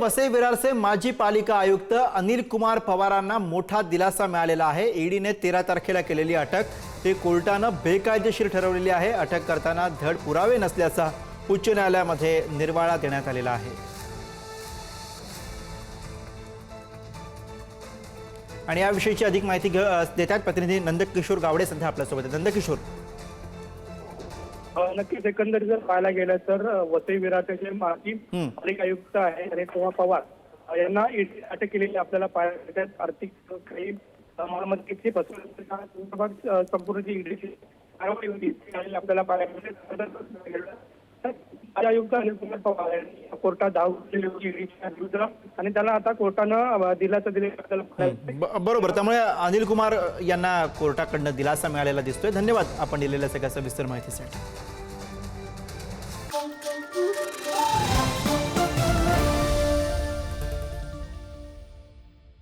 वसई विरारचे माजी पालिका आयुक्त अनिल कुमार पवारांना मोठा दिलासा मिळालेला आहे. ईडीने तेरा तारखेला केलेली अटक. ही कोर्टानं बेकायदेशीर ठरवलेली आहे. अटक करताना धड पुरावे नसल्याचा उच्च न्यायालयामध्ये निर्वाळा देण्यात आलेला आहे. आणि याविषयीची अधिक माहिती घ देतात प्रतिनिधी नंदकिशोर गावडे सध्या आपल्यासोबत आहेत. नंदकिशोर. नक्कीच एकंदरीत जर पाहायला गेलं तर वसई विरारचे जे माजी. पालिका आयुक्त आहे अनिल कुमार पवार यांना ईडी अटक केलेली आपल्याला पाहायला मिळतात आर्थिक काही मालमत्तेची फसवणूक संपूर्ण जी ईडीची कारवाई होती ती आपल्याला पाहायला मिळते. आयुक्त अनिल कुमार पवार यांनी कोर्टात धाव केली होती ईडीच्या विरुद्ध आणि त्याला आता कोर्टानं दिलासा दिलेला आपल्याला बरोबर. त्यामुळे अनिल कुमार यांना कोर्टाकडनं दिलासा मिळालेला दिसतोय. धन्यवाद. आपण दिलेल्या सगळ्या सविस्तर माहितीसाठी.